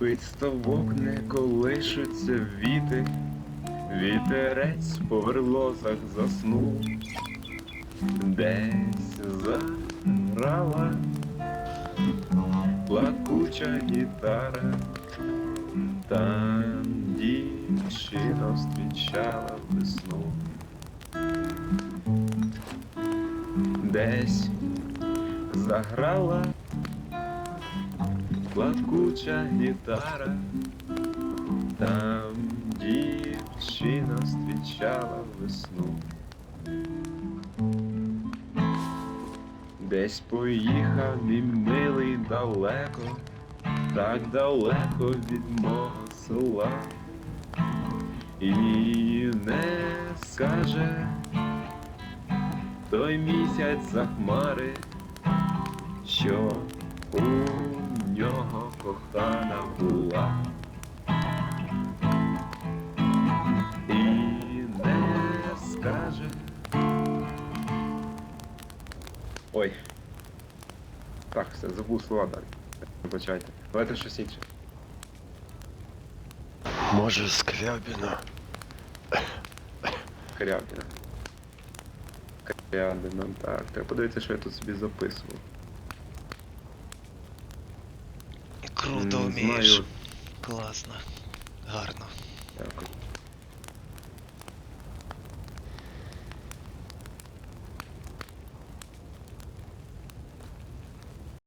Під ставок не колишуться віти, вітерець по верлозах заснув, десь заграла плакуча гітара, там дівчина зустрічала весну. Десь заграла плакуча гітара, там дівчина зустрічала весну. Десь поїхав мій милий далеко, так далеко від мого села. І не скаже той місяць за хмари, що у кохана була. І не скаже. Ой. Так, все, забув слова далі. Вибачайте. Давайте щось інше. Може, Скрябіна? Корябіна. Корябіна, так. Треба подивитися, що я тут собі записував. Круто вмієш. Класно. Гарно. Так, от.